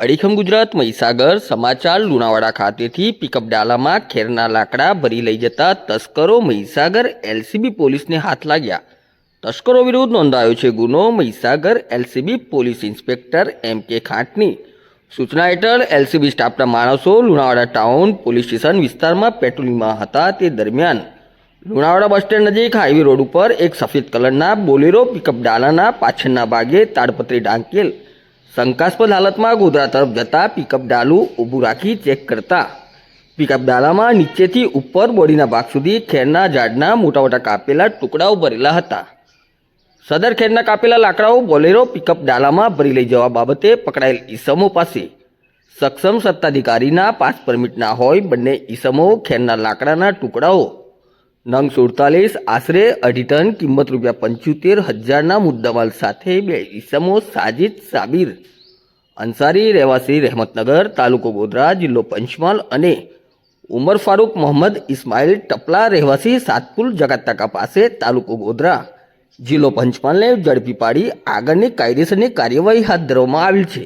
અડીખમ ગુજરાત, મહીસાગર, સમાચાર, લુણાવાડા ખાતેથી પિકઅપ ડાલામાં ખેરના લાકડા ભરી લઈ જતા તસ્કરો મહીસાગર એલસીબી પોલીસને હાથ લાગ્યા. તસ્કરો વિરુદ્ધ નોંધાયો છે ગુનો Mahisagar LCB police inspector M K ખાંટની. સૂચના હેઠળ એલસીબી સ્ટાફના માણસો લુણાવાડા ટાઉન પોલીસ સ્ટેશન વિસ્તારમાં પેટ્રોલિંગમાં હતા તે દરમિયાન. લુણાવાડા બસ સ્ટેન્ડ નજીક હાઈવે રોડ ઉપર એક સફેદ કલરના બોલેરો પિકઅપ ડાલાના પાછળના ભાગે તાડપત્રી ઢાંકેલ શંકાસ્પદ હાલતમાં ગોધરા તરફ જતા પિકઅપ ડાલું ઊભું રાખી ચેક કરતા. પિકઅપ ડાલામાં નીચેથી ઉપર બોડીના ભાગ સુધી ખેરના ઝાડના મોટા મોટા કાપેલા ટુકડાઓ ભરેલા હતા. સદર ખેરના કાપેલા લાકડાઓ બોલેરો પિકઅપ ડાલામાં ભરી લઈ જવા બાબતે પકડાયેલ ઈસમો પાસે. સક્ષમ સત્તાધિકારીના પાસ પરમિટ ના હોય બંને ઈસમો ખેરના લાકડાના ટુકડાઓ. નંગ સુડતાલીસ, આશરે અઢી ટન કિંમત રૂપિયા પંચોતેર હજારના મુદ્દામાલ સાથે બે ઈસમો સાજિદ સાબિર અંસારી રહેવાસી રહેમતનગર, તાલુકો ગોધરા, જિલ્લો પંચમહાલ અને ઉમર ફારૂક મોહમ્મદ ઇસ્માઇલ ટપલા રહેવાસી સાતપુર જગાતકા પાસે, તાલુકો ગોધરા. જિલ્લો પંચમહાલને ઝડપી પાડી આગળની કાયદેસરની કાર્યવાહી હાથ ધરવામાં આવેલ છે.